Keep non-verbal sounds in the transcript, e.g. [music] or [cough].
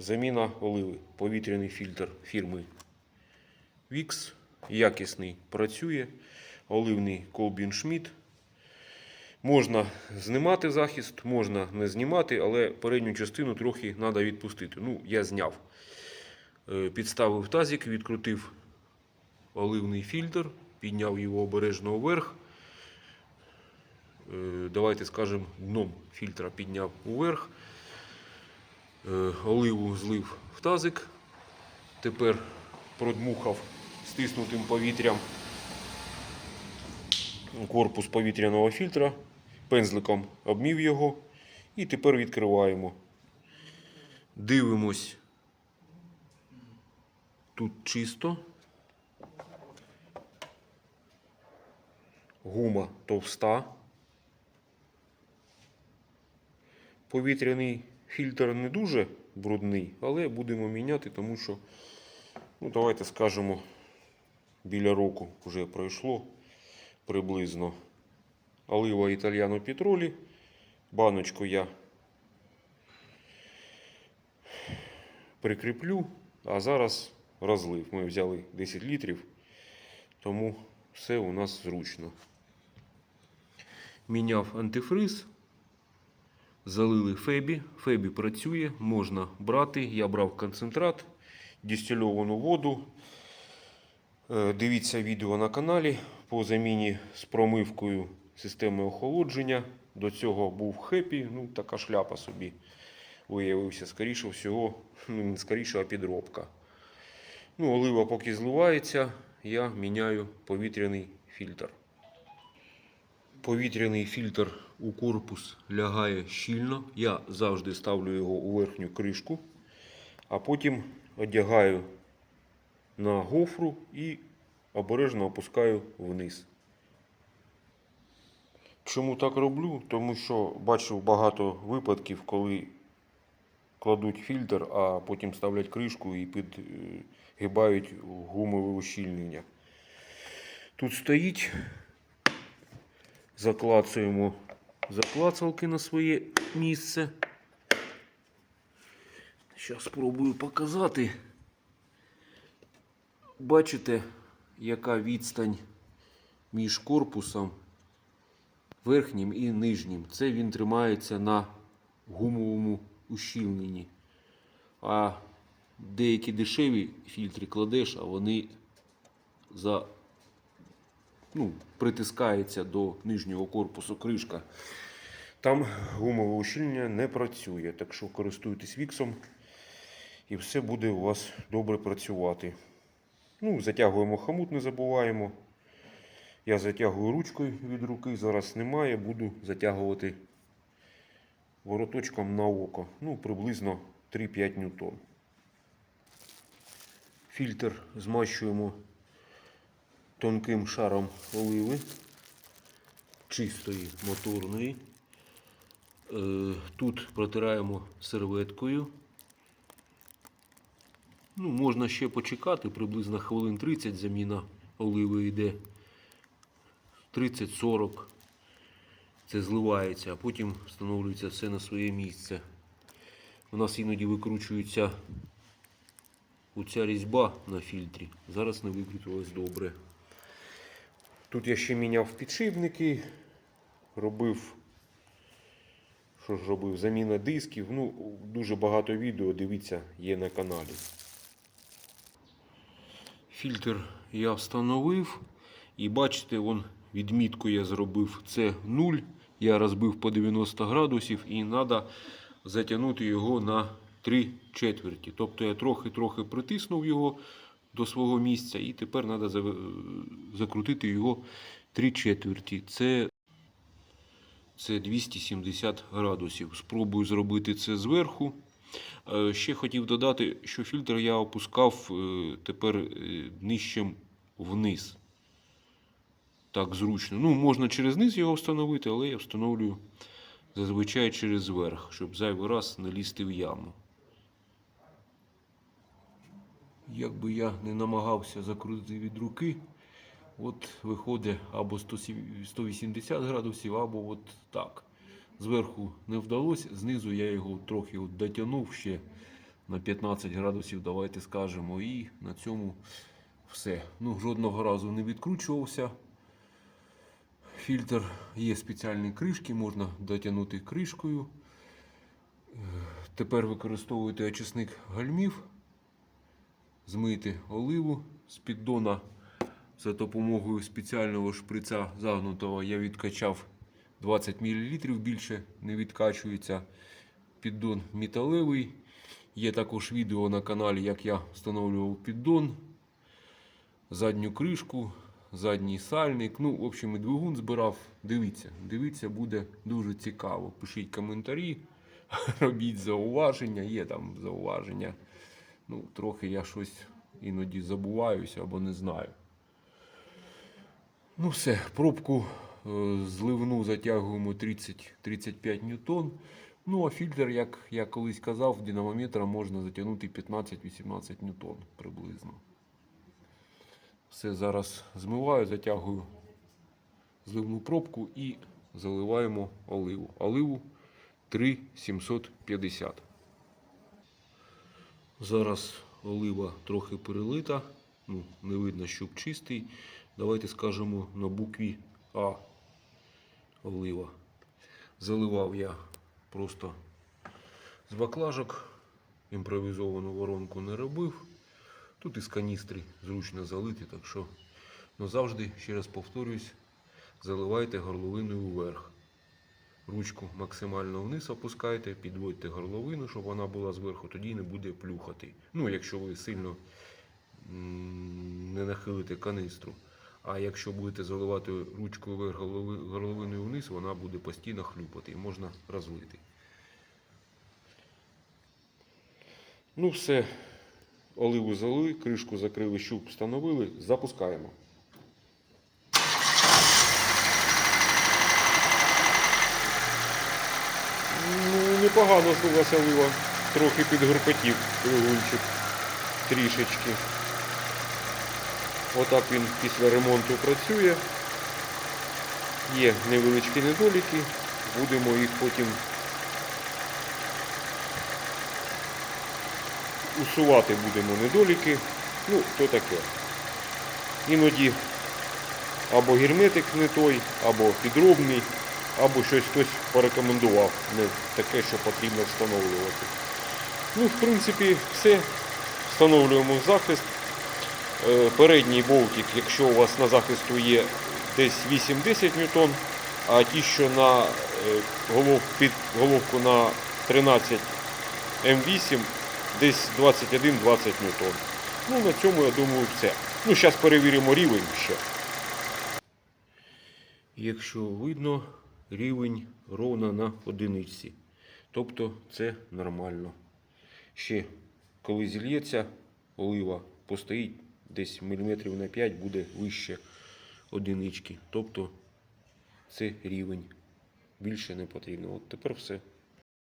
Заміна оливи. Повітряний фільтр фірми Вікс. Якісний працює. Оливний Колбін Шмідт. Можна знімати захист, можна не знімати, але передню частину трохи треба відпустити. Ну, я зняв. Е, Підставив тазик, відкрутив оливний фільтр, підняв його обережно вверх. Е, Давайте скажемо, дном фільтра підняв уверх. Е, Оливу злив в тазик. Тепер продмухав стиснутим повітрям корпус повітряного фільтра. Пензликом обмів його. І тепер відкриваємо. Дивимось. Тут чисто. Гума товста. Повітряний фільтр не дуже брудний, але будемо міняти, тому що, ну, давайте скажемо, біля року вже пройшло приблизно. Олива Італіано Петролі. Баночку я прикріплю, а зараз розлив. Ми взяли 10 літрів, тому все у нас зручно. Міняв антифриз. Залили Фебі. Фебі працює, можна брати. Я брав концентрат, дистильовану воду. Е, Дивіться відео на каналі по заміні з промивкою системи охолодження. До цього був хепі, ну така шляпа собі виявився. Скоріше всього, ну не скоріше, а підробка. Ну, олива поки зливається, я міняю повітряний фільтр. Повітряний фільтр у корпус лягає щільно. Я завжди ставлю його у верхню кришку, а потім одягаю на гофру і обережно опускаю вниз. Чому так роблю? Тому що бачив багато випадків, коли кладуть фільтр, а потім ставлять кришку і підгибають гумове ущільнення. Тут стоїть, заклацуємо заклацалки на своє місце. Зараз спробую показати. Бачите, яка відстань між корпусом верхнім і нижнім. Це він тримається на гумовому ущільненні. А деякі дешеві фільтри кладеш, а вони за, ну, притискаються до нижнього корпусу кришка. Там гумове ущільнення не працює, так що користуйтесь віксом і все буде у вас добре працювати. Ну, затягуємо хомут, не забуваємо. Я затягую ручкою від руки, зараз немає, буду затягувати вороточком на око. Ну, приблизно 3-5 ньютон. Фільтр змащуємо тонким шаром оливи, чистої моторної. Е, Тут протираємо серветкою. Ну, можна ще почекати, приблизно хвилин 30 заміна оливи йде. 30-40. Це зливається, а потім встановлюється все на своє місце. У нас іноді викручується оця різьба на фільтрі. Зараз не викрутилась добре. Тут я ще міняв підшипники, робив, що ж робив, заміна дисків. Ну, дуже багато відео, дивіться, є на каналі. Фільтр я встановив. І бачите, вон відмітку я зробив. Це 0. Я розбив по 90 градусів і треба затягнути його на 3 четверті. Тобто я трохи-трохи притиснув його до свого місця і тепер треба закрутити його 3 четверті. Це, це 270 градусів. Спробую зробити це зверху. Е, Ще хотів додати, що фільтр я опускав е, тепер е, нижчим вниз. Так зручно. Ну, можна через низ його встановити, але я встановлюю зазвичай через верх, щоб зайвий раз не лізти в яму. Як би я не намагався закрутити від руки, от виходить або 180 градусів, або от так. Зверху не вдалося, знизу я його трохи от дотягнув ще на 15 градусів, давайте скажемо. І на цьому все. Ну, жодного разу не відкручувався. Фільтр є спеціальні кришки, можна дотягнути кришкою. Е, Тепер використовуєте очисник гальмів, змийте оливу з піддона за допомогою спеціального шприца загнутого. Я відкачав 20 мл, більше не відкачується. Піддон металевий. Є також відео на каналі, як я встановлював піддон, задню кришку, задній сальник. Ну, в общем, і двигун збирав. Дивіться, дивіться, буде дуже цікаво. Пишіть коментарі, [laughs] робіть зауваження. Є там зауваження. Ну, трохи я щось іноді забуваюся або не знаю. Ну все, пробку е, зливну затягуємо 30-35 ньютон. Ну, а фільтр, як я колись казав, динамометром можна затягнути 15-18 ньютон приблизно. Все зараз змиваю, затягую зливну пробку і заливаємо оливу. Оливу 3,750. Зараз олива трохи перелита. Ну, не видно, щоб чистий. Давайте скажемо на букві А олива. Заливав я просто з баклажок. Імпровізовану воронку не робив. Тут із каністри зручно залити, так що ну, завжди, ще раз повторюсь, заливайте горловиною вверх. Ручку максимально вниз опускайте, підводьте горловину, щоб вона була зверху, тоді не буде плюхати. Ну, якщо ви сильно не нахилите канистру. А якщо будете заливати ручкою вверх горловиною вниз, вона буде постійно хлюпати і можна розлити. Ну все, оливу залили, кришку закрили, щуп встановили, запускаємо. Непогано здалася олива. Трохи підгорпотів двигунчик. Трішечки. Отак він після ремонту працює. Є невеличкі недоліки. Будемо їх потім усувати будемо недоліки. Ну, то таке. Іноді або герметик не той, або підробний, або щось хтось порекомендував. Не таке, що потрібно встановлювати. Ну, в принципі, все. Встановлюємо захист. Е, Передній болтик, якщо у вас на захисту є десь 8-10 ньютон, а ті, що на е, голов, під головку на 13 М8, десь 21-20 ньютон. Ну, на цьому, я думаю, все. Ну, зараз перевіримо рівень ще. Якщо видно, рівень ровно на одиниці. Тобто це нормально. Ще коли зільється, олива постоїть десь міліметрів на 5 буде вище одинички. Тобто це рівень. Більше не потрібно. От тепер все.